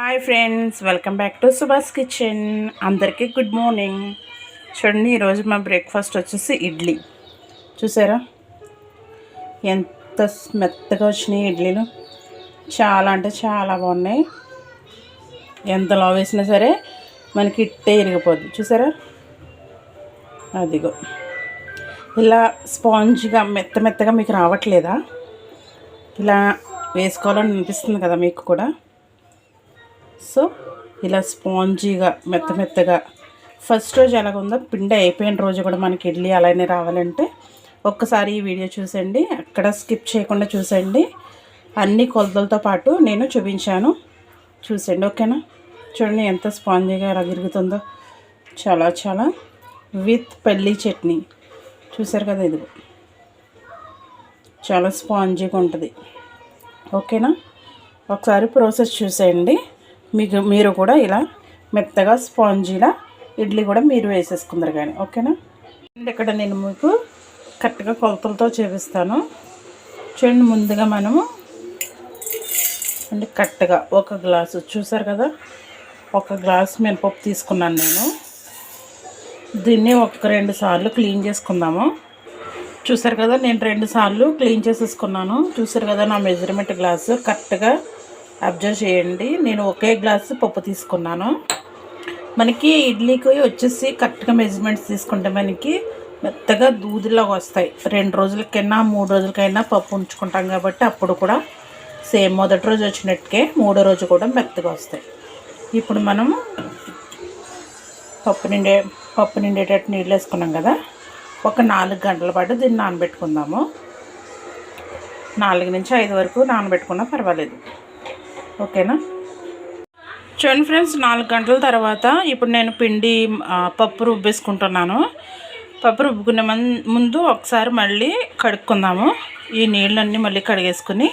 Hi friends welcome back to Subhash kitchen. అందరికీ good morning. చూడండి ఈరోజు మా బ్రేక్ఫాస్ట్ వచ్చేసి ఇడ్లీ. చూసారా? ఎంత మెత్తగా వచ్చినాయి ఇడ్లీలు. చాలా అంటే చాలా బాగున్నాయి. ఎంత లావ్ వేసినా సరే మనకి ఇట్టే ఇరిగిపోద్ది. చూసారా? అదిగో. ఇలా స్పాంజ్గా మెత్త మెత్తగా మీకు రావట్లేదా? ఇలా వేసుకోవాలని అనిపిస్తుంది కదా మీకు కూడా. సో ఇలా స్పాంజీగా మెత్త మెత్తగా. ఫస్ట్ రోజు ఎలాగుందో పిండి అయిపోయిన రోజు కూడా మనకి ఇడ్లీ అలానే రావాలంటే ఒక్కసారి ఈ వీడియో చూసండి అక్కడ స్కిప్ చేయకుండా చూసండి అన్ని కొలతలతో పాటు నేను చూపించాను. చూసండి ఓకేనా? చూడండి ఎంత స్పాంజీగా ఎలా తిరుగుతుందో. చాలా చాలా. విత్ పల్లీ చట్నీ. చూసారు కదా ఇది? చాలా స్పాంజీగా ఉంటుంది. ఓకేనా? ఒకసారి ప్రాసెస్ చూసేయండి. మీకు మీరు కూడా ఇలా మెత్తగా స్పాంజీలా ఇడ్లీ కూడా మీరు వేసేసుకుందరు కానీ ఓకేనా? ఇక్కడ నేను మీకు కరెక్ట్గా కొలతలతో చూపిస్తాను. చూడండి ముందుగా మనము అంటే కరెక్ట్గా ఒక గ్లాసు చూసారు కదా? ఒక గ్లాస్ మినపప్పు తీసుకున్నాను నేను. దీన్ని ఒక రెండు సార్లు క్లీన్ చేసుకుందాము. చూసారు కదా? నేను రెండు సార్లు క్లీన్ చేసేసుకున్నాను. చూసారు కదా నా మెజర్మెంట్ గ్లాసు కరెక్ట్గా అబ్జర్వ్ చేయండి. నేను ఒకే గ్లాసు పప్పు తీసుకున్నాను. మనకి ఇడ్లీకి వచ్చేసి కరెక్ట్గా మెజర్మెంట్స్ తీసుకుంటే మనకి మెత్తగా దూదిలాగా వస్తాయి. రెండు రోజులకైనా మూడు రోజులకైనా పప్పు ఉంచుకుంటాం కాబట్టి అప్పుడు కూడా సేమ్ మొదటి రోజు వచ్చినట్టుకే మూడో రోజు కూడా మెత్తగా వస్తాయి. ఇప్పుడు మనము పప్పు నిండే పప్పు నిండేటట్టు నీళ్ళు వేసుకున్నాం కదా. ఒక నాలుగు గంటల పాటు దీన్ని నానబెట్టుకుందాము. నాలుగు నుంచి ఐదు వరకు నానబెట్టుకున్నా పర్వాలేదు. ఓకేనా? చూడండి ఫ్రెండ్స్ నాలుగు గంటల తర్వాత ఇప్పుడు నేను పిండి పప్పు రుబ్బేసుకుంటున్నాను. పప్పు రుబ్బుకునే ముందు ఒకసారి మళ్ళీ కడుక్కుందాము. ఈ నీళ్ళన్నీ మళ్ళీ కడిగేసుకుని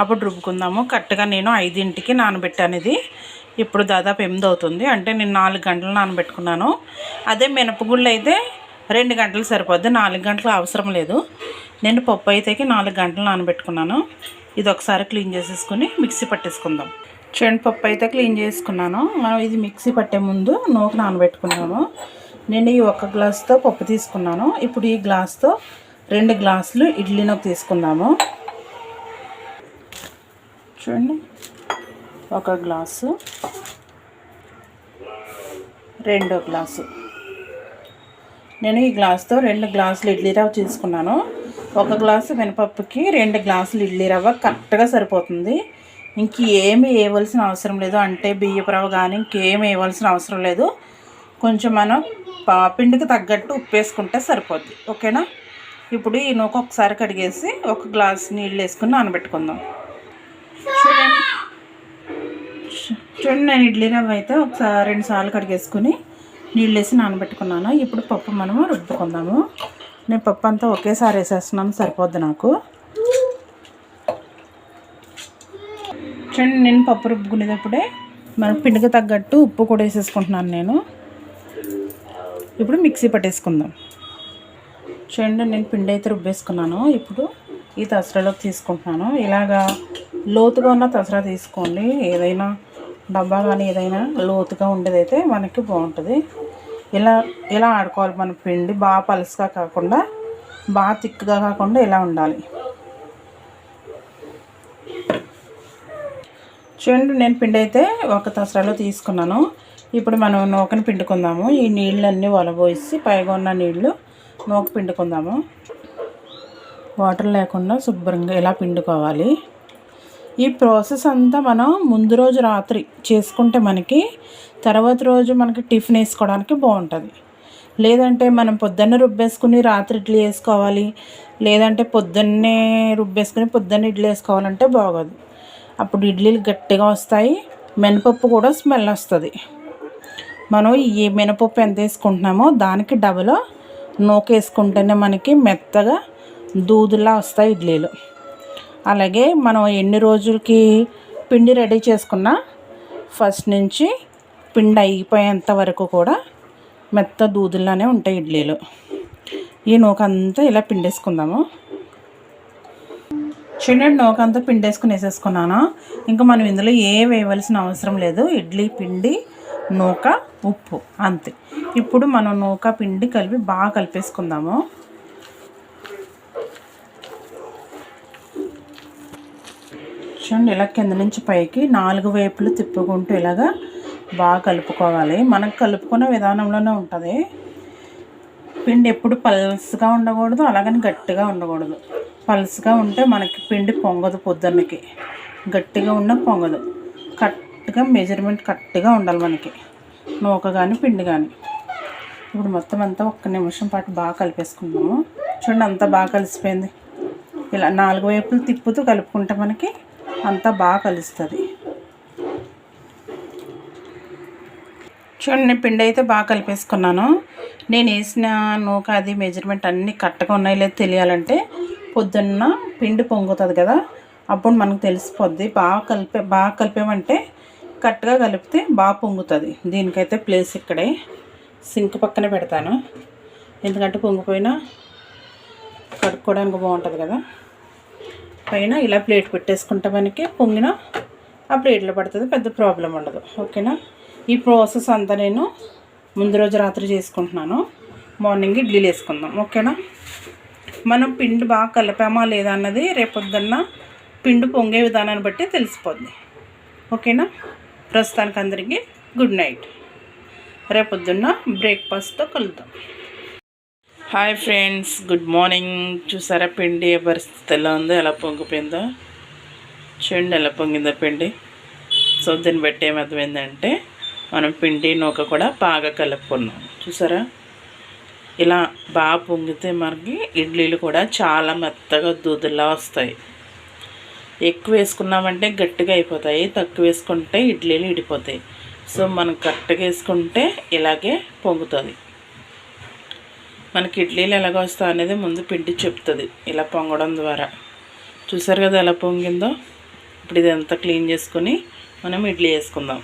అప్పుడు రుబ్బుకుందాము. కరెక్ట్గా నేను ఐదింటికి నానబెట్టాను ఇది. ఇప్పుడు దాదాపు ఎనిమిది అవుతుంది. అంటే నేను నాలుగు గంటలు నానబెట్టుకున్నాను. అదే మినపగుళ్ళు అయితే రెండు గంటలు సరిపోద్ది. నాలుగు గంటలు అవసరం లేదు. నేను పప్పు అయితే నాలుగు గంటలు నానబెట్టుకున్నాను. ఇది ఒకసారి క్లీన్ చేసేసుకుని మిక్సీ పట్టేసుకుందాం. చూడండి పప్పు అయితే క్లీన్ చేసుకున్నాను. మనం ఇది మిక్సీ పట్టే ముందు నూక నానబెట్టుకున్నాము నేను ఈ ఒక గ్లాస్తో పప్పు తీసుకున్నాను. ఇప్పుడు ఈ గ్లాస్తో రెండు గ్లాసులు ఇడ్లీ నూక తీసుకుందాము. చూడండి. ఒక గ్లాసు. రెండో గ్లాసు. నేను ఈ గ్లాస్తో రెండు గ్లాసులు ఇడ్లీ రవ్వ తీసుకున్నాను. ఒక గ్లాసు మినపప్పుకి రెండు గ్లాసులు ఇడ్లీ రవ్వ కరెక్ట్గా సరిపోతుంది. ఇంక ఏమి వేయవలసిన అవసరం లేదు. అంటే బియ్యపు రవ్వ కానీ ఇంకేమి వేయవలసిన అవసరం లేదు. కొంచెం మనం పిండికి తగ్గట్టు ఉప్పు వేసుకుంటే సరిపోద్ది. ఓకేనా? ఇప్పుడు ఈ నూక ఒకసారి కడిగేసి ఒక గ్లాస్ నీళ్ళు వేసుకుని నానబెట్టుకుందాం. చూడండి. చూడండి నేను ఇడ్లీ రవ్వ అయితే ఒకసారి రెండు సార్లు కడిగేసుకుని నీళ్ళు వేసి నానబెట్టుకున్నాను. ఇప్పుడు పప్పు మనము రుబ్బుకుందాము. నేను పప్పు అంతా ఒకేసారి వేసేస్తున్నాను సరిపోద్ది నాకు. చూడండి నేను పప్పు రుబ్బుకునేటప్పుడే మన పిండికి తగ్గట్టు ఉప్పు కూడా వేసేసుకుంటున్నాను నేను. ఇప్పుడు మిక్సీ పట్టేసుకుందాం. చూడండి నేను పిండి అయితే రుబ్బేసుకున్నాను. ఇప్పుడు ఈ తసరాలోకి తీసుకుంటున్నాను. ఇలాగా లోతుగా ఉన్న తసరా తీసుకోండి. ఏదైనా డబ్బా కానీ ఏదైనా లోతుగా ఉండేదైతే మనకి బాగుంటుంది. ఇలా ఇలా ఆడుకోవాలి మన పిండి బాగా పలుసుగా కాకుండా బాగా తిక్కుగా కాకుండా ఇలా ఉండాలి. చూడండి నేను పిండి అయితే ఒక తసరాలో తీసుకున్నాను. ఇప్పుడు మనం నూకని పిండుకుందాము. ఈ నీళ్ళన్నీ వలబోసి పైగా ఉన్న నీళ్ళు నూక పిండుకుందాము. వాటర్ లేకుండా శుభ్రంగా ఇలా పిండుకోవాలి? ఈ ప్రాసెస్ అంతా మనం ముందు రోజు రాత్రి చేసుకుంటే మనకి తర్వాత రోజు మనకి టిఫిన్ వేసుకోవడానికి బాగుంటుంది. లేదంటే మనం పొద్దున్నే రుబ్బేసుకుని రాత్రి ఇడ్లీ వేసుకోవాలి. లేదంటే పొద్దున్నే రుబ్బేసుకుని పొద్దున్నే ఇడ్లీ వేసుకోవాలంటే బాగోదు. అప్పుడు ఇడ్లీలు గట్టిగా వస్తాయి. మినపప్పు కూడా స్మెల్ వస్తుంది. మనం ఈ మినపప్పు ఎంత వేసుకుంటున్నామో దానికి డబల్ నూక వేసుకుంటేనే మనకి మెత్తగా దూదులా వస్తాయి ఇడ్లీలు. అలాగే మనం ఎన్ని రోజులకి పిండి రెడీ చేసుకున్నా ఫస్ట్ నుంచి పిండి అయిపోయేంత వరకు కూడా మెత్త దూదుల్లానే ఉంటాయి ఇడ్లీలు. ఈ నూకంతా ఇలా పిండేసుకుందాము. చిన్న నూకంతా పిండేసుకుని వేసేసుకున్నాను? ఇంకా మనం ఇందులో ఏ వేయవలసిన అవసరం లేదు. ఇడ్లీ పిండి నూక ఉప్పు అంతే. ఇప్పుడు మనం నూక పిండి కలిపి బాగా కలిపేసుకుందాము. చూడండి ఇలా కింద నుంచి పైకి నాలుగు వైపులు తిప్పుకుంటూ ఇలాగా బాగా కలుపుకోవాలి. మనకు కలుపుకున్న విధానంలోనే ఉంటుంది. పిండి ఎప్పుడు పల్స్గా ఉండకూడదు అలాగని గట్టిగా ఉండకూడదు. పల్స్గా ఉంటే మనకి పిండి పొంగదు పొద్దున్నకి. గట్టిగా ఉన్న పొంగదు. కరెక్ట్గా మెజర్మెంట్ కరెక్ట్గా ఉండాలి మనకి. నూక కానీ పిండి కానీ ఇప్పుడు మొత్తం అంతా ఒక్క నిమిషం పాటు బాగా కలిపేసుకుందాము. చూడండి అంతా బాగా కలిసిపోయింది. ఇలా నాలుగు వైపులు తిప్పుతూ కలుపుకుంటే మనకి అంతా బాగా కలుస్తుంది. చూడండి పిండి అయితే బాగా కలిపేసుకున్నాను. నేను వేసిన నూక అది మెజర్మెంట్ అన్నీ కరెక్ట్గా ఉన్నాయి లేదు తెలియాలంటే పొద్దున్న పిండి పొంగుతుంది కదా అప్పుడు మనకు తెలిసిపోద్ది. బాగా కలిపే బాగా కలిపామంటే కరెక్ట్గా కలిపితే బాగా పొంగుతుంది. దీనికైతే ప్లేస్ ఇక్కడే. సింక్ పక్కన పెడతాను. ఎందుకంటే పొంగిపోయినా కడుక్కోవడానికి బాగుంటుంది కదా. పైన ఇలా ప్లేట్ పెట్టేసుకుంటే మనకి. పొంగిన ఆ ప్లేట్లో పడుతుంది పెద్ద ప్రాబ్లం ఉండదు. ఓకేనా? ఈ ప్రాసెస్ అంతా నేను ముందు రోజు రాత్రి చేసుకుంటున్నాను. మార్నింగ్ ఇడ్లీలు వేసుకుందాం. ఓకేనా? మనం పిండి బాగా కలిపామా లేదా అన్నది రేపొద్దున్న పిండి పొంగే విధానాన్ని బట్టి తెలిసిపోద్ది. ఓకేనా? ప్రస్తుతానికి అందరికీ గుడ్ నైట్. రేపొద్దున్న బ్రేక్ఫాస్ట్తో కలుద్దాం. హాయ్ ఫ్రెండ్స్ గుడ్ మార్నింగ్ చూసారా పిండి ఏ పరిస్థితి ఎలా ఉందో? ఎలా పొంగిపోయిందో? చూడండి ఎలా పొంగిందో పిండి. సో దీన్ని బట్టి ఏమర్థమైందంటే మనం పిండి నూక కూడా బాగా కలుపుకున్నాం. చూసారా? ఇలా బాగా పొంగితే మనకి ఇడ్లీలు కూడా చాలా మెత్తగా దూదులా వస్తాయి. ఎక్కువ వేసుకున్నామంటే గట్టిగా అయిపోతాయి. తక్కువ వేసుకుంటే ఇడ్లీలు ఇడిపోతాయి. సో మనం కరెక్ట్గా వేసుకుంటే ఇలాగే పొంగుతుంది. మనకి ఇడ్లీలు ఎలాగ వస్తాయి అనేది ముందు పిండి చెప్తుంది ఇలా పొంగడం ద్వారా. చూసారు కదా ఎలా పొంగిందో? ఇప్పుడు ఇదంతా క్లీన్ చేసుకొని మనం ఇడ్లీ వేసుకుందాం.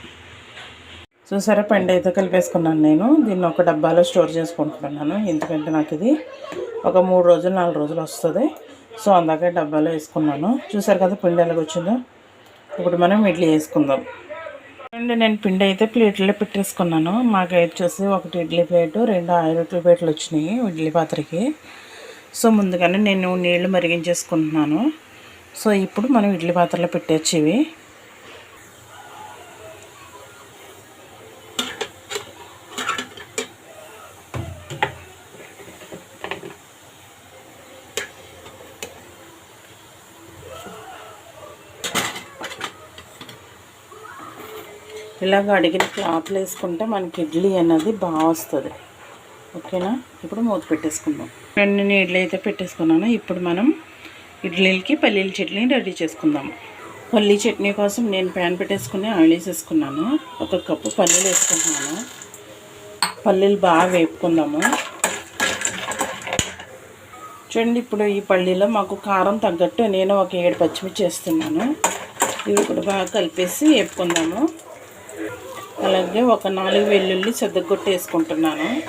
చూసారా పండు అయితే కలిపేసుకున్నాను నేను. దీన్ని ఒక డబ్బాలో స్టోర్ చేసుకుంటున్నాను. ఎందుకంటే నాకు ఇది ఒక మూడు రోజులు నాలుగు రోజులు వస్తుంది. సో అందాకే డబ్బాలో వేసుకున్నాను. చూసారు కదా పిండి ఎలాగొచ్చిందో? ఇప్పుడు మనం ఇడ్లీ వేసుకుందాం. అండి నేను పిండి అయితే ప్లేట్లో పెట్టేసుకున్నాను. మాకు వచ్చేసి ఒకటి ఇడ్లీ ప్లేటు రెండు ఆయిల్ ప్లేట్లు వచ్చినాయి ఇడ్లీ పాత్రకి. సో ముందుగానే నేను నీళ్ళు మరిగించేసుకుంటున్నాను. సో ఇప్పుడు మనం ఇడ్లీ పాత్రలో పెట్టేచ్చి ఇలాగ అడిగిన క్లాత్లు వేసుకుంటే మనకి ఇడ్లీ అన్నది బాగా వస్తుంది. ఓకేనా? ఇప్పుడు మూత పెట్టేసుకుందాం. రెండు ఇడ్లీ అయితే పెట్టేసుకున్నాను. ఇప్పుడు మనం ఇడ్లీలకి పల్లీల చట్నీ రెడీ చేసుకుందాం. పల్లీ చట్నీ కోసం నేను ప్యాన్ పెట్టేసుకుని ఆయిల్ వేసేసుకున్నాను. ఒక కప్పు పల్లీలు వేసుకుంటున్నాను. పల్లీలు బాగా వేపుకుందాము. చూడండి ఇప్పుడు ఈ పల్లీలో మాకు కారం తగ్గట్టు నేను ఒక ఏడు పచ్చిమిర్చి వేస్తున్నాను. ఇవి కూడా బాగా కలిపేసి వేపుకుందాము. అలాగే ఒక నాలుగు వెల్లుల్లి సద్దగొట్టు వేసుకుంటున్నాను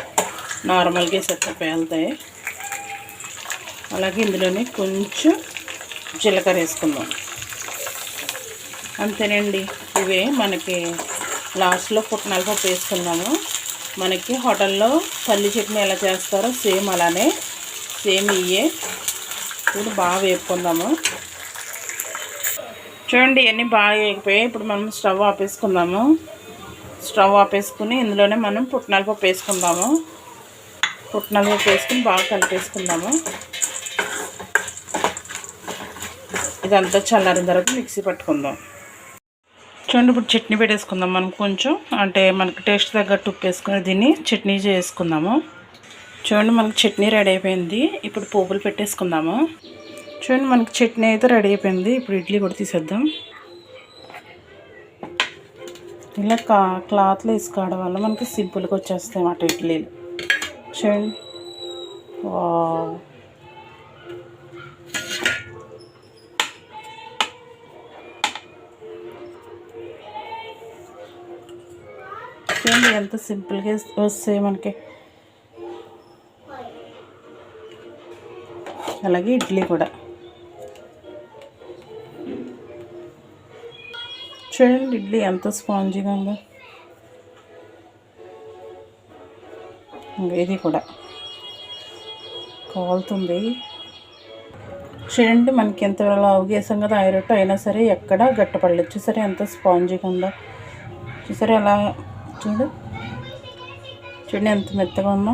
నార్మల్గా సెత్త పేలుతాయి. అలాగే ఇందులోనే కొంచెం జీలకర్ర వేసుకుందాం. అంతేనండి. ఇవే మనకి లాస్ట్లో పుట్నాల పప్పు వేసుకున్నాము మనకి హోటల్లో పల్లి చట్నీ ఎలా చేస్తారో సేమ్ అలానే సేమ్ ఇయే ఇప్పుడు బాగా వేపుకుందాము. చూడండి ఇవన్నీ బాగా వేగిపోయాయి. ఇప్పుడు మనం స్టవ్ ఆపేసుకుందాము. స్టవ్ ఆపేసుకుని ఇందులోనే మనం పుట్నాల పప్పు వేసుకుందాము. పుట్నాల పప్పు వేసుకుని బాగా కలిపేసుకుందాము. ఇదంతా చల్లారిన తర్వాత మిక్సీ పట్టుకుందాం. చూడండి ఇప్పుడు చట్నీ పెట్టేసుకుందాం మనం కొంచెం. అంటే మనకి టేస్ట్ తగ్గట్టు ఉప్పు వేసుకుని దీన్ని చట్నీ చేసుకుందాము. చూడండి మనకి చట్నీ రెడీ అయిపోయింది. ఇప్పుడు పోపులు పెట్టేసుకుందాము. చూడండి మనకి చట్నీ అయితే రెడీ అయిపోయింది. ఇప్పుడు ఇడ్లీ కూడా తీసేద్దాం. ఇలా కా క్లాత్లు వేసుకోవడం వల్ల మనకి సింపుల్గా వచ్చేస్తాయి అన్నమాట ఇడ్లీలు. చూడండి. చూడండి ఎంత సింపుల్గా వస్తాయి మనకి. అలాగే ఇడ్లీ కూడా. చూడండి ఇడ్లీ ఎంత స్పాంజీగా ఉందో. ఇది కూడా. కాలుతుంది. చూడండి మనకి ఎంత అవగేసం కదా ఐరొట్టు అయినా సరే ఎక్కడ గట్టపడలేదు. చూసారా ఎంత స్పాంజీగా ఉందో. చూసారా ఎలా చూడు. చూడండి ఎంత మెత్తగా ఉందో.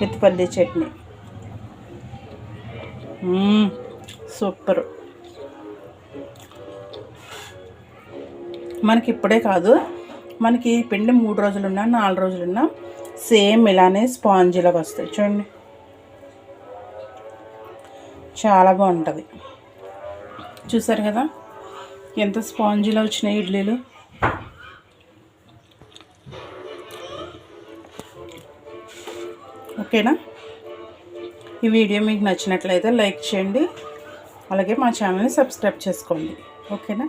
విత్ పల్లి చట్నీ. సూపర్. మనకి ఇప్పుడే కాదు. మనకి పిండి మూడు రోజులున్నా నాలుగు రోజులున్నా సేమ్ ఇలానే స్పాంజీలాగా వస్తాయి. చూడండి. చాలా బాగుంటుంది. చూసారు కదా? ఎంత స్పాంజీలో వచ్చినాయి ఇడ్లీలు. ఓకేనా? ఈ వీడియో మీకు నచ్చినట్లయితే లైక్ చేయండి. అలాగే మా ఛానల్ని సబ్స్క్రైబ్ చేసుకోండి. ఓకేనా?